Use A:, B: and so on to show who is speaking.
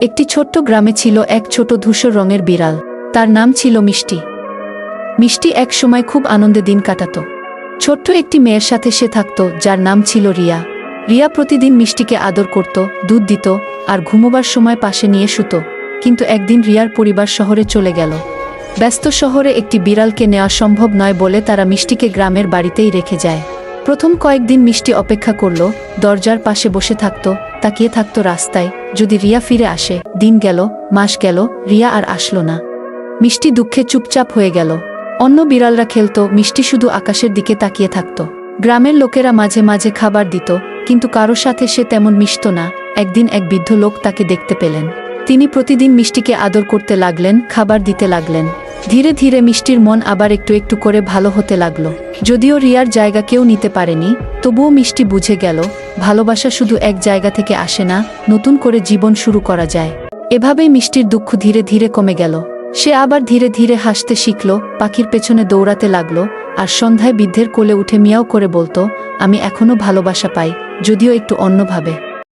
A: একটি ছোট্ট গ্রামে ছিল এক ছোট ধূসর রঙের বিড়াল। তার নাম ছিল মিষ্টি। মিষ্টি এক সময় খুব আনন্দে দিন কাটাত। ছোট্ট একটি মেয়ের সাথে সে থাকত, যার নাম ছিল রিয়া। রিয়া প্রতিদিন মিষ্টিকে আদর করত, দুধ দিত আর ঘুমোবার সময় পাশে নিয়ে শুতো। কিন্তু একদিন রিয়ার পরিবার শহরে চলে গেল। ব্যস্ত শহরে একটি বিড়ালকে নেওয়া সম্ভব নয় বলে তারা মিষ্টিকে গ্রামের বাড়িতেই রেখে যায়। প্রথম কয়েকদিন মিষ্টি অপেক্ষা করল, দরজার পাশে বসে থাকত, তাকিয়ে থাকত রাস্তায়, যদি রিয়া ফিরে আসে, দিন গেল, মাস গেল, রিয়া আর আসলো না। মিষ্টি দুঃখে চুপচাপ হয়ে গেল। অন্য বিড়ালরা খেলত, মিষ্টি শুধু আকাশের দিকে তাকিয়ে থাকত। গ্রামের লোকেরা মাঝে মাঝে খাবার দিত, কিন্তু কারও সাথে সে তেমন মিশত না, একদিন এক বৃদ্ধ লোক তাকে দেখতে পেলেন। তিনি প্রতিদিন মিষ্টিকে আদর করতে লাগলেন, খাবার দিতে লাগলেন। ধীরে ধীরে মিষ্টির মন আবার একটু একটু করে ভালো হতে লাগল। যদিও রিয়ার জায়গা কেউ নিতে পারেনি, তবুও মিষ্টি বুঝে গেল, ভালোবাসা শুধু এক জায়গা থেকে আসে না, নতুন করে জীবন শুরু করা যায়। এভাবেই মিষ্টির দুঃখ ধীরে ধীরে কমে গেল। সে আবার ধীরে ধীরে হাসতে শিখল, পাখির পেছনে দৌড়াতে লাগল, আর সন্ধ্যায় বৃদ্ধের কোলে উঠে মিয়াও করে বলতো, আমি এখনও ভালোবাসা পাই, যদিও একটু অন্যভাবে।